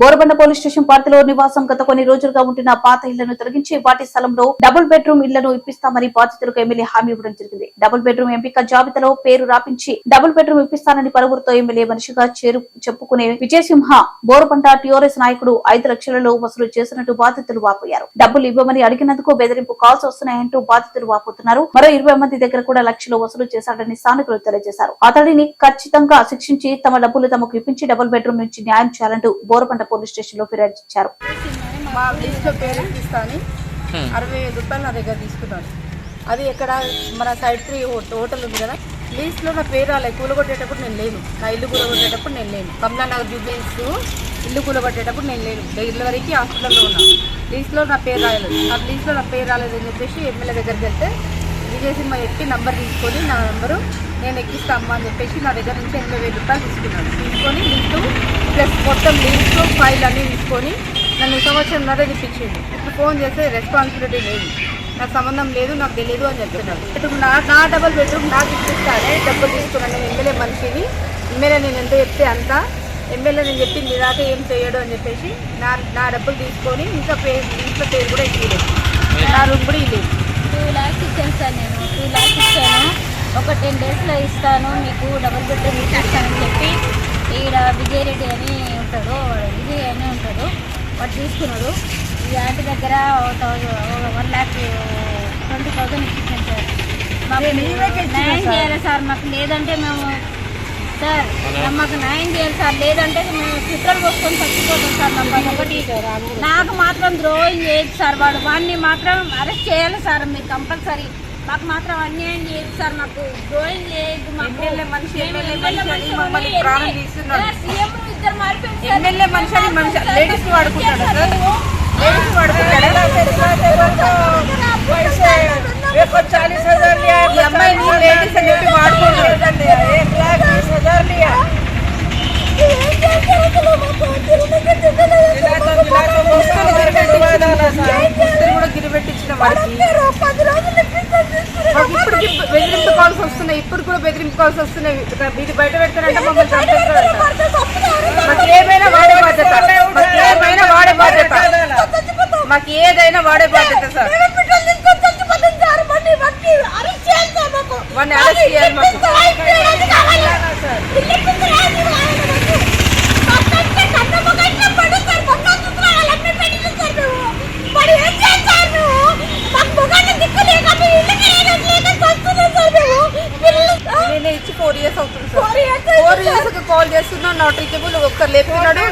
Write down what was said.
Borabanda police station పార్టీలో నివాసం గత కొన్ని రోజులుగా ఉంటున్న పాత ఇళ్ళను తొలగించి వాటి స్థలంలో డబుల్ బెడ్రూమ్ ఇళ్ళను ఇప్పిస్తామని బాధితులకు ఎమ్మెల్యే హామీ ఇవ్వడం జరిగింది. డబుల్ బెడ్రూమ్ ఎంపిక జాబితాలో పేరు రాపించి డబుల్ బెడ్రూమ్ ఇప్పిస్తానని పలువురితో ఎమ్మెల్యే మనిషిగా చేరు చెప్పుకునే విజయసింహ బోరబండ టీఆర్ఎస్ నాయకుడు ఐదు లక్షలలో వసూలు చేసినట్టు బాధితులు వాపోయారు. డబ్బులు ఇవ్వమని అడిగినందుకు బెదిరింపు కాల్స్ వస్తున్నాయంటూ బాధితులు వాపోతున్నారు. మరో ఇరవై మంది దగ్గర కూడా లక్షలు వసూలు చేశాడని స్థానికులు తెలియజేశారు. అతడిని ఖచ్చితంగా శిక్షించి తమ డబ్బులు తమకు ఇప్పించి డబుల్ బెడ్రూమ్ నుంచి న్యాయం చేయాలంటూ బోరబండ పోలీస్ స్టేషన్లో ఫిర్యాదు ఇచ్చారు. మా లిస్ట్లో పేరు ఇస్తాను అరవై ఐదు రూపాయలు నా దగ్గర తీసుకున్నాను అది ఎక్కడ మన సైడ్ త్రీ హోటల్ ఉంది కదా లీస్ట్లో నా పేరు రాలేదు కూలగొట్టేటప్పుడు నేను లేను. నా ఇల్లు కూలగొట్టేటప్పుడు నేను లేను. కమలానగర్ జూబ్లీన్స్ ఇల్లు కూలగొట్టేటప్పుడు నేను లేను. డెలివరీకి హాస్పిటల్లో ఉన్నా. లీస్ట్లో నా పేరు రాలేదు. ఆ లీస్ట్లో నా పేరు రాలేదని చెప్పేసి ఎమ్మెల్యే దగ్గరికి వెళ్తే విజయసింహ ఎక్కి నంబర్ తీసుకొని నా నంబరు నేను ఎక్కిస్తా అమ్మా అని చెప్పేసి నా దగ్గర నుంచి ఎనభై వేలు రూపాయలు తీసుకున్నాను. తీసుకొని లిస్టు ప్లస్ మొత్తం లింక్స్ ఫైల్ అన్నీ తీసుకొని నన్ను సంవత్సరంన్నర తిప్పించిండు ఇప్పుడు ఫోన్ చేస్తే రెస్పాన్సిబిలిటీ లేదు. నాకు సంబంధం లేదు నాకు తెలియదు అని చెప్తున్నాడు ఇప్పుడు నా నా డబల్ బెడ్రూమ్ నాకు ఇప్పిస్తానే డబ్బులు తీసుకున్నాను నేను ఎమ్మెల్యే మనిషిని. ఎమ్మెల్యే నేను ఎంత చెప్తే అంత. ఎమ్మెల్యే నేను చెప్పింది దాకా ఏం చేయడు అని చెప్పేసి నా నా డబ్బులు తీసుకొని ఇంకా పేరు ఇంట్లో పేరు కూడా ఇవ్వలేదు. నా రూమ్ కూడా ఇవ్వలేదు. టూ ల్యాక్స్ ఇచ్చాను సార్ నేను. టూ ల్యాక్స్ ఇచ్చాను. ఒక టెన్ డేస్లో ఇస్తాను. మీకు డబుల్ బెడ్రూమ్ ఇస్తానని చెప్పి ఈడ విజయ్ రెడ్డి అని ఉంటాడు విజయ్ అని ఉంటాడు. వాడు తీసుకున్నాడు ఈ ఆంటీ దగ్గర వన్ ల్యాక్ ట్వంటీ థౌసండ్ ఇచ్చించాను సార్. మాకు న్యాయం చేయాలి సార్? మాకు లేదంటే మేము సార్ మాకు న్యాయం చేయాలి సార్ లేదంటే మేము చిత్రాలు పోసుకొని చచ్చిపోతాం సార్ మాకు ఒకటి. నాకు మాత్రం ద్రోహం చేయదు సార్ వాడు వాడిని మాత్రం అరెస్ట్ చేయాలి సార్ మీరు కంపల్సరీ మాకు మాత్రం అన్యాయం చేయదు సార్ మాకు ద్రోహం చేయదు ఎమ్మెల్యే మనిషి, మనిషి లేడీస్ వాడుకుంటాడు సార్ లేడీస్ వాడుకుంటాడు ఈ అమ్మాయిని లేడీస్ అని చెప్పి వాడుకుంటాడు కూడా గిరిపెట్టించిన వాడికి బెదిరింపు కాల్స్ వస్తున్నాయి. ఇప్పుడు కూడా బెదిరింపు కాల్స్ వస్తున్నాయి. ఇది బయట పెడతారంటే మమ్మల్ని చంపేస్తారంట మాకు ఏమైనా వాడే బాధ్యత. మాకు ఏమైనా వాడే బాధ్యత. మాకు ఏదైనా వాడే బాధ్యత సార్. వాడిని అరెస్ట్ చేయాలి మాకు. ನಾನು ನೋಡ್ರಿ ಕಿಬುಲ್ ಹೋಗ್ತಾರೆ ಲೇಪಿ ನೋಡಿ